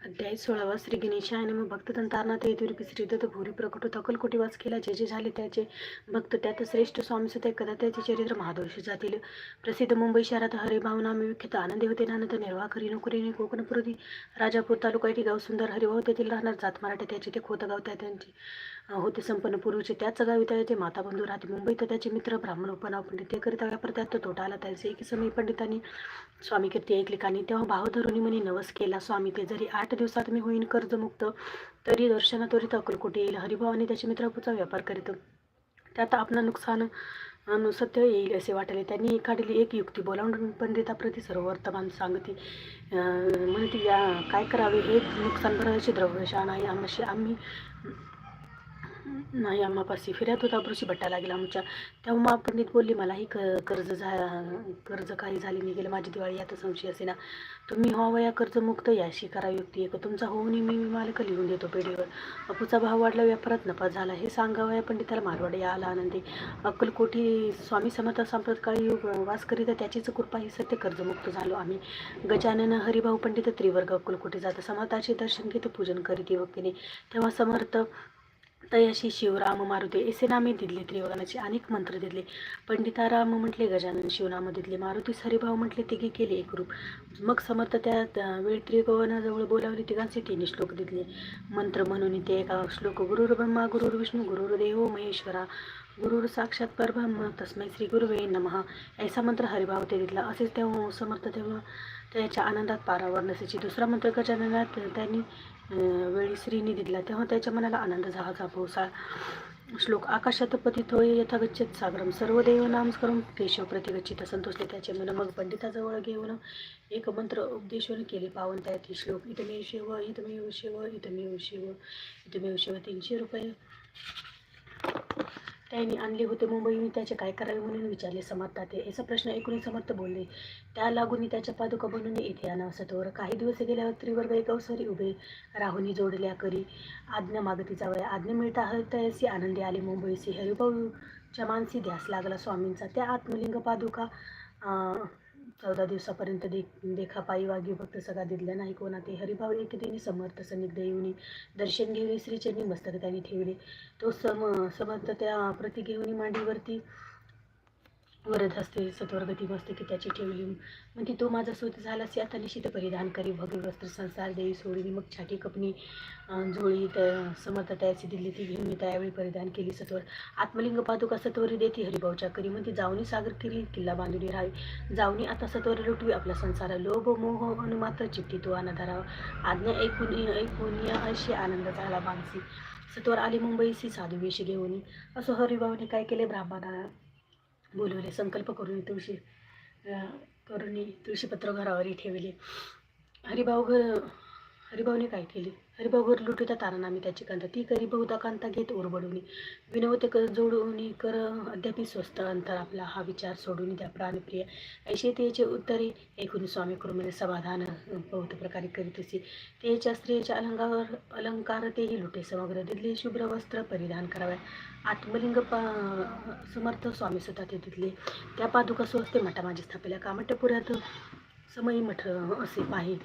अध्याय सोळावा श्री गिनेश आणि मग भक्त तंतारनाथ येतुर्की श्रीदत्त भोरी भूरी प्रकट होत अकलकोटी वास केला. जे जे झाले त्याचे भक्त त्यात श्रेष्ठ स्वामी सुद्धा कदा त्याचे चरित्र महादोष जातील. प्रसिद्ध मुंबई शहरात हरिभावना विख्यात आनंदी होते नानंद निर्वाह करी नोकरीने कोकणपुरी राजापूर तालुका येथे गाव सुंदर हरिभाव तेथील राहणार. जात मराठे त्याचे ते खोतगाव त्या त्यांची. होते संपन्न पूर्वीचे त्याच गावी त्याचे माता बंधू राहते. मुंबईत त्याचे मित्र ब्राह्मण उपनाव पंडित ते करिता व्यापार त्यात तो तोटा आला. त्याचे एक समय पंडितांनी स्वामी कीर्ती ऐकली कानी तेव्हा भावधरुनी म्हणे नवस केला स्वामी. ते जरी आठ दिवसात मी होईन कर्जमुक्त तरी दर्शना त्वरित अकलकोटी येईल. हरिभावाने त्याचे मित्रापुचा व्यापार करीत. त्यात आपलं नुकसान सत्य येईल असे वाटले. त्यांनी एखादी एक युक्ती बोलावून पंडिताप्रती सर्व वर्तमान सांगती. म्हणते म्हणती या काय करावे? हे नुकसान भरायचे द्रव्यशान आहे. आम्हाशी आम्ही नाही आम्हापाशी फिर्यात होता कृषी भट्टा लागला आमच्या. तेव्हा पंडित बोलली मलाही क कर्ज झा कर्ज काही झाले निघेल गेलं माझी दिवाळी आता संशय असे ना तुम्ही व्हावया कर्ज कर्जमुक्त याशी करा युक्ती एक. तुमचा होऊन मी मालक लिहून देतो पेढीवर. अपूचा भाव वाढला व्यापारात नफा झाला. हे सांगावया पंडिताला मारवाड या आला आनंदी. अक्कलकोठी स्वामी समर्थ संप्रतकाळी वास करीता त्याचीच कृपा ही सत्य कर्जमुक्त झालो आम्ही. गजानन हरिभाऊ पंडित त्रिवर्ग अक्कलकोटी जात. समर्थाचे दर्शन घेत पूजन करीत युवकीने तेव्हा समर्थ तयाशी शिवराम मारुती असे नामे दिले त्रिवर्गाचे अनेक मंत्र दिले. पंडिताराम म्हटले गजानन शिवनाम दिले मारुती हरिभाव म्हटले तिघे केले एक रूप. मग समर्थ त्या वेळ वेळी त्रिभुवनाजवळ बोलावले तिघांचे तिने श्लोक दिले. मंत्र म्हणून ते एका श्लोक गुरुर ब्रह्मा गुरुर विष्णू गुरुर देव महेश्वरा गुरुर साक्षात परब्रह्म तस्मै श्री गुरुवे नमः. ऐसा मंत्र हरिभाव ते दिला. असेच तेव्हा समर्थ तेव्हा त्याच्या आनंदात पारावर नसायची. दुसरा मंत्र गजाननात त्यांनी वेळी श्रीनी दिला. तेव्हा त्याच्या मनाला आनंद झाला. पोसा श्लोक आकाशात पतित होय यथा गच्छेत सागरम. सर्व देव नामस्करम केशव प्रतिगच्छित. संतोषले त्याचे मन मग पंडिताजवळ घेऊन एक मंत्र उपदेशून केले. पावन त्यात श्लोक. इतमेव शिव इतमेव शिव इतमेव शिव इतमेव शिव. तीनशे रुपये. त्यांनी आणले होते मुंबईहून त्याचे काय करावे म्हणून विचारले समर्थात ते असा प्रश्न ऐकून समर्थ बोलले त्या लागून त्याच्या पादुका बनून येथे आणा सत्वर काही दिवस गेल्यावर त्रिवर्ग एक अवसरी उभे राहुनी जोडल्या करी. आज्ञा मागतीचा वय आज्ञा मिळता हरतयसी आनंदी आले मुंबईसी. हरिभाऊच्या मानसी ध्यास लागला स्वामींचा. त्या आत्मलिंग पादुका चौदा दिवसापर्यंत दे देखा पायी वागी भक्त सगळा दिसला नाही कोणा ते हरिभाव एक त्यांनी समर्थ सनिग्ध येऊन दर्शन घेऊन श्रीचरणी मस्तक त्यांनी ठेवले. तो सम समर्थ त्या प्रति घेऊन मांडीवरती वरद असते सत्वरगती मस्तकी त्याची ठेवली. म्हणजे तो माझा सोत झालास आता निश्चित परिधान करी भगवी वस्त्र संसार देवी सोडली मग छाटी कपनी अं, झोळी त्या समर्थ त्याची दिली ती घेऊन मी त्यावेळी परिधान केली सत्वर. आत्मलिंग पादुका सत्वरी देती हरिभाऊच्या करी मग ती जाऊनी सागर केली किल्ला बांधुनी राहावी. जाऊनी आता सत्वर लुटवी आपला संसार. लोभ मोह अनुमात्र चित्ती तो अनाधारावा आज्ञा ऐकून ऐकून या अशी आनंद झाला मानसी. सत्वर आली मुंबईशी साधू वेश घेऊन. असं हरिभाऊने काय केले? ब्राह्मणा बोलवले संकल्प करून तुळशी करून तुळशीपत्र घरावरी ठेवले. हरिभाऊ घर हरिभाऊने काय केले? हरिभाऊ घर लुटता तारण आम्ही त्याची कांता. ती करी बहुधा कांता घेत ओरबडून. विनवते कर जोडून कर अद्यापी स्वस्त अंतर आपला हा विचार सोडून त्या प्राणप्रिय. ऐशे तेचे उत्तरे ऐकून स्वामी कृमेने समाधान बहुत प्रकारे करीत असे. तेच्या स्त्रियेच्या अलंकार अलंकार तेही लुटे. समग्र दिले शुभ्र वस्त्र परिधान कराव्या. आत्मलिंग पा समर्थ स्वामी स्वतः ते तिथले त्या पादुका स्वस्ते मठामाजी स्थापिल्या. कामट्यपुरात समयी मठ असे पाहि.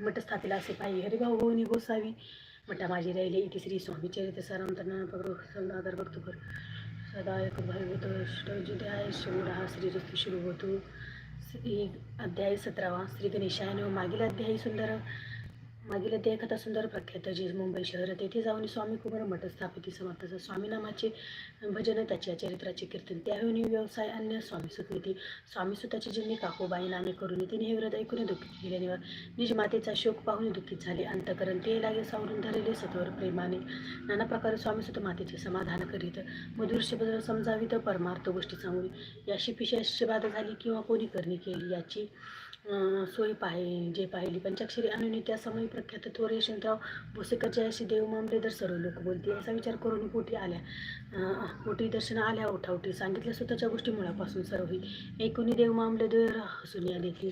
मठ स्थापिला असे पायी हरिभाऊ भाऊ गोसावी मठा माझी राहिले. इथे श्री स्वामी चरित्र सरांतना पगडो भक्त कर सदा एक भगवत अष्टोध्याय शिवडा श्री रस्तू सुरू होतो. श्री अध्याय सतरावा. श्री गणेशायन मागील अध्यायी सुंदर. मागील अध्याय कथा सुंदर प्रख्यात जे मुंबई शहर तेथे जाऊन स्वामी कुमार मठ स्थापिती समर्थ स्वामीनामाचे भजन त्याच्या चरित्राचे कीर्तन त्याहून व्यवसाय अन्य स्वामी सुतमिती स्वामी सुताची जन्मी काकूबाई नामे करून तिने हे व्रत ऐकून दुःखित केल्याने निज मातेचा शोक पाहून दुःखित झाले. अंतकरण ते लागे सावरून धरलेले सत्वर प्रेमाने नाना प्रकारे स्वामी सुत मातेचे समाधान करीत मधुर शब्द समजावित परमार्थ गोष्टी सांगून याशी पिशाशी बाधा झाली किंवा कोणी करणी केली याची सोय पाहि जे पाहिली. पंचाक्षरी अनुनी त्या समयी प्रख्यात थोर यशवंतराव भोसेकरच्या अशी देव मामलेदर सर्व लोक बोलते असा विचार करून पोटी आल्या. अं, पोटी दर्शन आल्या उठावटी सांगितल्या स्वतःच्या गोष्टी मुळापासून सर्व होईल. एकूणी देव मामलेदर हसून या देखील.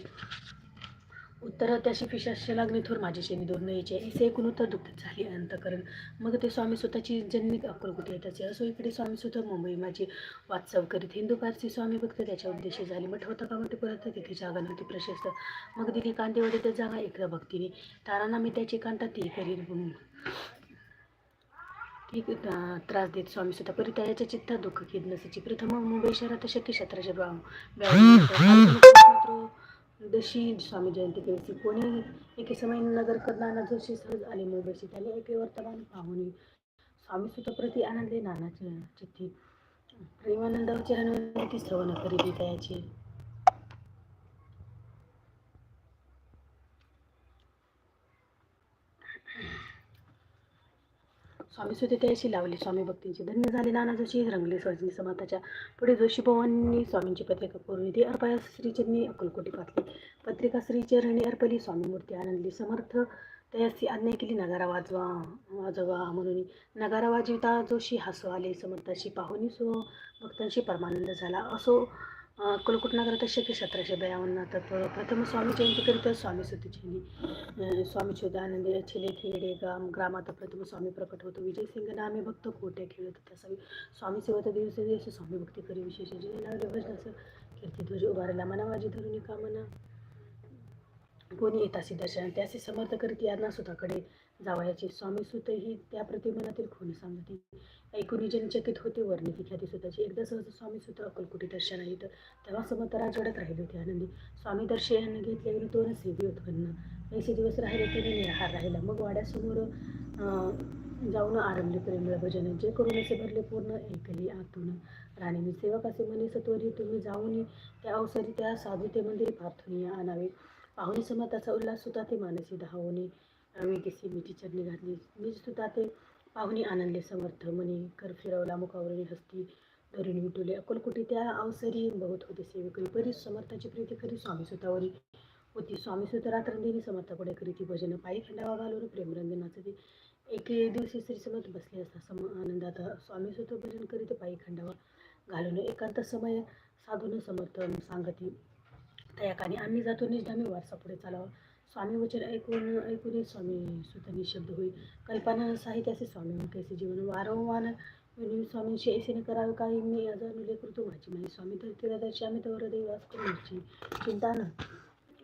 उत्तर त्याशी फिशाशी लागणे थोर माझी शेणी दोन यायचे असे एकूण उत्तर दुःखित झाली अंतकरण मग ते स्वामी स्वतःची जन्मित अक्कलकुटी येताचे असो इकडे स्वामी स्वतः मुंबई माझी वास्तव करीत हिंदू पारसी स्वामी भक्त त्याच्या उद्देशी झाली मठ होता का म्हणते परत तिथे जागा नव्हती प्रशस्त मग तिने कांदे त्या जागा एकदा भक्तीने तारांना मी त्याची कांता ती करीन ती त्रास देत स्वामी स्वतः परित्याच्या चित्ता दुःख खेद नसायची प्रथम मुंबई शहरात शक्य क्षेत्राचे दशी स्वामी जयंती केली कोणी एके समय नगर करणारा जोशी सहज आले मुंबईशी त्याने एके वर्तमान पाहुणे स्वामी सुत प्रति आनंदे नानाचे चिठ्ठी. प्रेमानंद चरण ती श्रवण खरेदी त्याची स्वामी सुते त्याशी लावली स्वामी भक्तींची धन्य झाले. नाना जोशी रंगले सजनी समाताच्या पुढे जोशी पवारांनी स्वामींची पत्रिका करून ती अर्पया श्रीचरणी अकुलकोटी पातली पत्रिका श्रीचरणी अर्पली स्वामी मूर्ती आनंदली समर्थ. त्यासी आज्ञा केली नगारा वाजवा वाजवा म्हणून. नगारा वाजविता जोशी हसू आले समर्थाशी पाहुणी सो भक्तांशी परमानंद झाला असो. अक्कलकोट तशके सतराशे सतराशे तर प्रथम स्वामी जयंती स्वामी सुतीची स्वामी शोधानंद छिले खेडे ग्राम ग्रामात प्रथम स्वामी प्रकट होतो. विजय सिंग नामे भक्त कोट्या खेळत तसावी स्वामी सेवत दिवस दिवस स्वामी भक्ती करी विशेष जय लावले कीर्ती ध्वज उभारला मनावाजी धरून कामना. कोणी येतासी दर्शन त्याचे समर्थ करीत यांना स्वतःकडे जावयाचे स्वामी सुत ही त्या प्रतिमानातील खून सांगती ऐकून जनचकित होते वर्णिती ख्याती सुताची एकदा सहज स्वामी सुत अक्कलकोटी दर्शन येत. तेव्हा समर्थ राजवाड्यात राहिले होते आनंदी. स्वामी दर्शन घेतल्यावर तो सेवी उत्पन्न ऐसे दिवस राहिले तिने निराहार राहिला. मग वाड्यासमोर जाऊन आरंभले प्रेमळ भजन. जे करून असे भरले पूर्ण ऐकली आतून. राणीने सेवक असे म्हणे सत्वरी तुम्ही जाऊन त्या अवसरी त्या साधू ते मंदिर प्रार्थनीय आणावे. पाहुणे समर्थाचा उल्हास सुद्धा ते मानसी धावणे. रवी केसी मिठी चढणी घातली. मी सुद्धा ते पाहुणे आनंदले समर्थ म्हणे कर फिरवला मुखावरणी हस्ती धरून विटुले अक्कलकोटी त्या अवसरी बहुत होते सेवेकरी परी समर्थाची प्रीती करी स्वामी सुतावरी होती. स्वामी सुत रात्रंदिनी समर्थापुढे करी ती भजन पायी खंडावा घालून प्रेमरंजनाचं ते एके दिवशी श्री समर्थ बसले असता सम आनंदात. स्वामी सुत भजन करीत पायी खंडावा घालून एकांत समय साधून समर्थ सांगती त्या आम्ही जातो निजधामी वारसा पुढे चालावा. स्वामी वचन ऐकून ऐकून स्वामी सुत शब्द होई कल्पना साहित्याचे स्वामी कैसे जीवन वारंवार स्वामींशी ऐसेने करावे काही मी अजानुले करतो. माझी माही स्वामी तर तीर्थदर्शी आम्ही तर हृदय वास करू चिंता न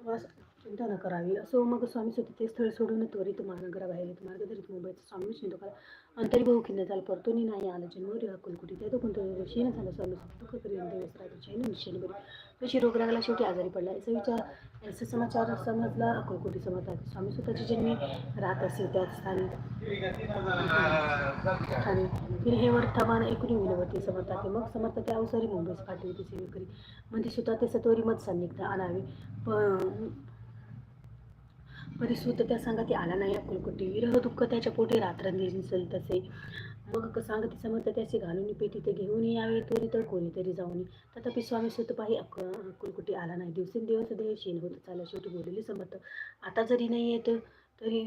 वास चिंता न करावी. असो मग स्वामी स्वतः ते स्थळ सोडून त्वरित महानगराबाहेर मार्ग धरीत मुंबईचा स्वामी शिंदो करा अंतरी बहु खिन्न झाला. परतोनी नाही आला जन्मोरी अक्कलकुटी त्या तो कोणतं शेण झाला. स्वामी दुःख करी दिवस रात्री शैन निश्चय बरी तशी रोग लागला. शेवटी आजारी पडला. याचा विचार याचा समाचार समजला. अक्कलकोटी समजतात स्वामी स्वतःची जन्मी राहत असेल त्या स्थानी आणि फिर हे वर्तमान ऐकून विनवती समर्थाते मग समर्थ त्या अवसरी मुंबईस पाठवते. सेवेकरी म्हणजे स्वतः ते सत्वरी मत सन्निग्ध आणावे. पण परिसुत त्या सांगती आला नाही अकुलकुटी विरह दुःख त्याच्या पोटी रात्रंदिवस तसे. मग सांगती समर्थ त्याचे घालून पेटी ते घेऊन यावे तोरी तर कोणीतरी जाऊन. तथापि स्वामी सुतपाही अक्क अक्कलकोटी आला नाही. दिवसेंदिवस देव शीन होत चालला. शेवटी बोललेले समर्थ आता जरी नाही येत तरी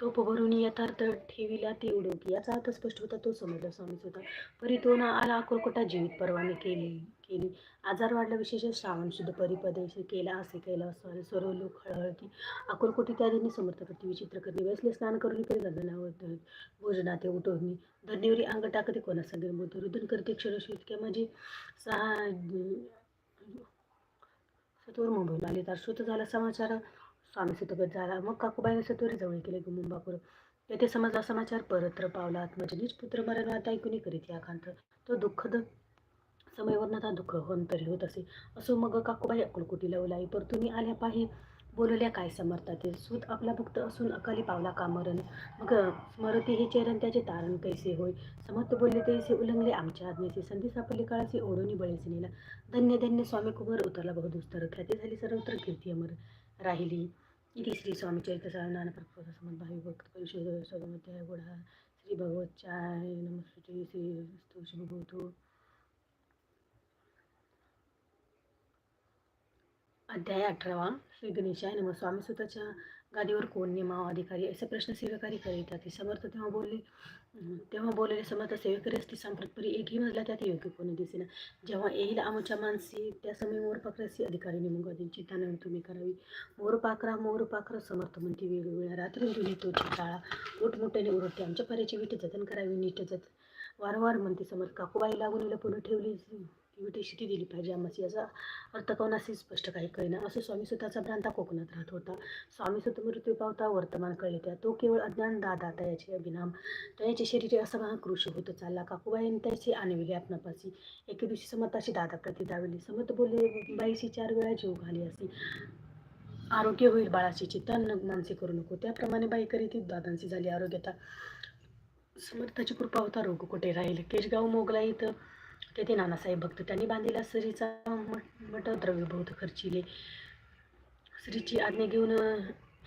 तो भरून यथार्थ ठेविला ती उडवती. याचा अर्थ स्पष्ट होता तो समजला स्वामी होता परी तो ना आला अक्कलकोटा जीवित परवाने केली. केली. आजार वाढला विशेष श्रावण शुद्ध परिपदेश केला असे केला असं. सर्व लोक हळहळती अकोलकोटी त्या दिनी समर्थ करते विचित्र करणे. बसले स्नान करून करी गंधनावर भोजनाते उठवणे. धन्यवरी अंग टाकते कोणा सांगेल बोलतो रुदन करते क्षरश इतक्या म्हणजे सहा सत्वर मुंबईला आले. तर श्रुत झाला समाचार. स्वामी सुतगत झाला. मग काकूबाईने सत्वरी जवळ केले मुंबापूर. येथे समजला समाचार परत्र पावला. आत्मजनीच पुत्र मरण आता ऐकून करीत या खांत तो दुःखद समयवर्णता दुःख होंतरी होत असे. असो मग काकूबाई अक्कलकोटीला ओलाई परतुनी आल्या पाहि बोलल्या काय समर्थाते सूत आपला भक्त असून अकाली पावला कामरण मग स्मरती हे चरण त्याचे तारण कैसे होय? समर्थ बोलले तैसे उलंगले आमच्या आज्ञेचे. संधी सापडली काळाची ओढोनी बळीच नेला. धन्य धन्य स्वामी कुमार उतरला बहुदुस्तर ख्याती झाली सर्वत्र कीर्ती अमर राहिली. इथे श्री स्वामी चैत्र नाना प्रपोध समज भावी भक्त परिषद स्वतमध्ये गोडा श्री भगवतचाय नमस्ते श्री स्तु भगवतो अध्याय अठरावा श्री गणेशाय नम. स्वामी स्वतःच्या गादीवर कोण नेमावा अधिकारी असे प्रश्न सेवेकारी करीत ते समर्थ तेव्हा बोलले तेव्हा बोललेले समर्थ सेवेकरी असती संप्रतपरी एकही मजला त्यात योग्य कोणी दिसेना. जेव्हा येईल आमच्या मानसी त्या समय मोर पाखराची अधिकारी नेमून दिन चिंता नव्हे तुम्ही करावी. मोर पाखरा मोर पाखरा समर्थ म्हणते वेगवेगळ्या रात्री दुनी येतो चिताळा मोठमोठ्याने ओरडते आमच्या पर्याची विट जतन करावी नीट जतन. वारंवार म्हणते समर्थ काकूबाई लागून लपून ठेवली ती विटी दिली पाहिजे आम्हाला याचा अर्थ कोणाशी स्पष्ट काही कळेना. असं स्वामी स्वतःचा भ्रांता कोकणात राहत होता. स्वामी स्वतः मृत्यू पावता वर्तमान कळले त्या. तो केवळ अज्ञान दादा तयाचे अभिनाम त्याचे शरीर असं कृष होत चालला. काकूबाईने त्याची आणविली आपणापाशी एके दिवशी समताची दादा प्रती दावली. समत बोलले बाईशी चार वेळा जीव घाली असे. आरोग्य होईल बाळाची. चिंता मानसे मानसी करू नको. त्याप्रमाणे बाई करीत दादांची झाली आरोग्यता. समर्थाची कृपा होता रोग कुठे राहील? केशगाव मोगला इथं तेथे नानासाहेब भक्त त्यांनी बांधलेला सरीचा मठ मठ द्रव्यभूत खर्चिले. श्रीची आज्ञा घेऊन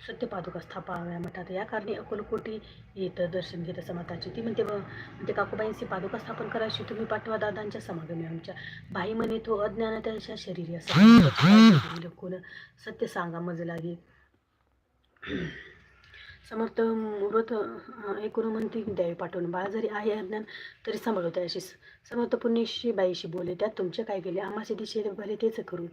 सत्यपादुका स्थापाव्या मठात. या कारणे अकोलकोटी येतं दर्शन घेतं समताची ती म्हणते म्हणते काकूबाईंची पादुका स्थापन करायची तुम्ही पाठवा दादांच्या समागमी आमच्या. बाई म्हणे तो अज्ञान त्याच्या शरीरी असं. कोण सत्य सांगा मज लागे. समर्थ व्रत ऐकून म्हणते द्यावी पाठवून बाळा जरी आहे अज्ञान तरी सांभाळू त्याशी समर्थ पुण्यशी बाईशी बोले. त्यात तुमचे काय गेले आम्हाचे दिशे भले तेच करू.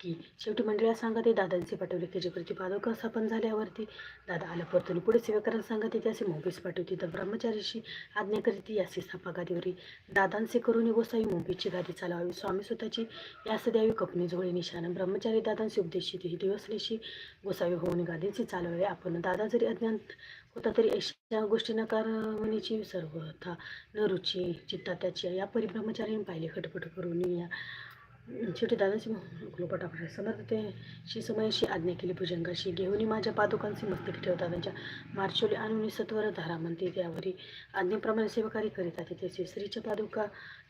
की शेवटी मंडळाला सांगते दादांचे पाठवले जे प्रतिपादक स्थापन झाल्यावरती दादा आलं परतून पुढे सेवेकरांना सांगत ते त्याचे मुंबईस पाठवते. तर ब्रह्मचारीशी आज्ञा करीत यासी स्थापा गादीवरी. दादांचे करून गोसावी मुंबईची गादी चालवावी. स्वामी स्वतःची यास द्यावी कपनी जोळी निशाण. ब्रह्मचारी दादांचे उपदेश ही दिवसलेशी गोसावी होऊन गादीची चालवावी. आपण दादा जरी अज्ञान होता तरी अशा गोष्टी नकार म्हणीची सर्वथा न रुची चित्ता त्याची या परिब्रह्मचारीने पाहिले. खटपट करून या शेवटी दादाची पटापट समर्थ ते शी समयाशी आज्ञा केली भुजंगाशी. घेऊन माझ्या पादुकांची मस्तकी ठेवतात त्यांच्या मार्चोली आणून सत्वर धारा म्हणते. त्यावरी आज्ञेप्रमाणे सेवकारी करीतात त्याची श्रीच्या पादुका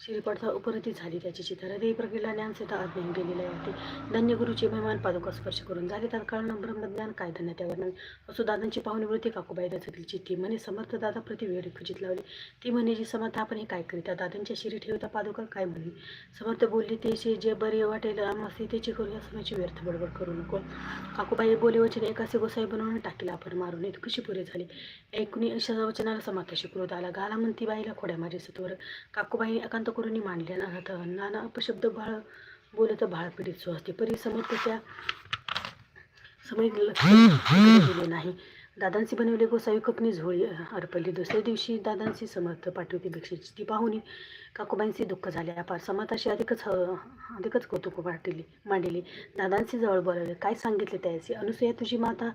श्रीपडता उपरती झाली. त्याची चित्र प्रगेला प्रगीला ज्ञानसेता आज्ञा गेलेली होती. धन्य गुरुचे मेहमान पादुका स्पर्श करून झाले. तत्काळ ब्रह्मज्ञान काय धन्य त्यावर नव्हे. असो दादांची पाहुणी वृत्ती काकूबाई दादातील चित्ती म्हणे समर्थ दादा प्रति वेळ खुजित लावली. ती म्हणे जी समर्थ आपण हे काय करीता? दादांच्या शिरी ठेवता पादुका काय म्हणे? समर्थ बोलली ते जे बरे वाटेल आम्हाला त्याची करूया असण्याची व्यर्थ बडबड करू नको. काकूबाई बोले वचन एकासे गोसाई बनवून टाकीला आपण मारून येत. कशी पुरे झाली? ऐकुनी अशा वचनाला समाताशी क्रोध आला. गाला म्हणती बाईला खोड्या माझ्या सत्वर. काकूबाई एकांत करून मांडले ना नाना अपशब्द बाळ बोलत बाळ पीडित सुहसते. परी समोर त्या समय दिले नाही. दादांशी बनवले गोसावी कपनी झोळी अर्पली दुसऱ्या दिवशी दादांशी समर्थ पाठवते भिक्षेची ती पाहुणी. काकूबाईंशी दुःख झाले. अपार समर्थाशी अधिकच ह- अधिकच कौतुक वाटले मांडले दादांशी जवळ बोलावले काय सांगितले त्याशी अनुसया तुझी माता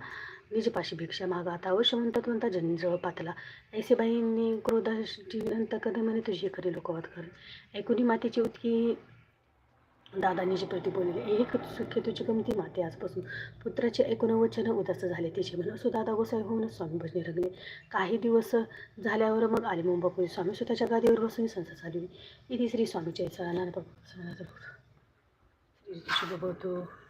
निजपाशी भिक्षा मागा. आता अवश्य म्हणतात म्हणता जन जवळ पातला. ऐसेबाईंनी क्रोधाची अंत कधी म्हणे तुझी खरी लोकवाद कर ऐकुनी मातेची उतकी दादांनी जी प्रति बोलले एक सुखे तुझी गमती माते आजपासून. पुत्राचे ऐकून वचन उदास झाले तिचे म्हण असो दादा गोसाई होऊन स्वामी भजने रंगले. काही दिवस झाल्यावर मग आले मुंबई स्वामी स्वतःच्या गादीवर बसून संसार चालवली. इथे श्री स्वामीचे सणाला श्री शुभ होतो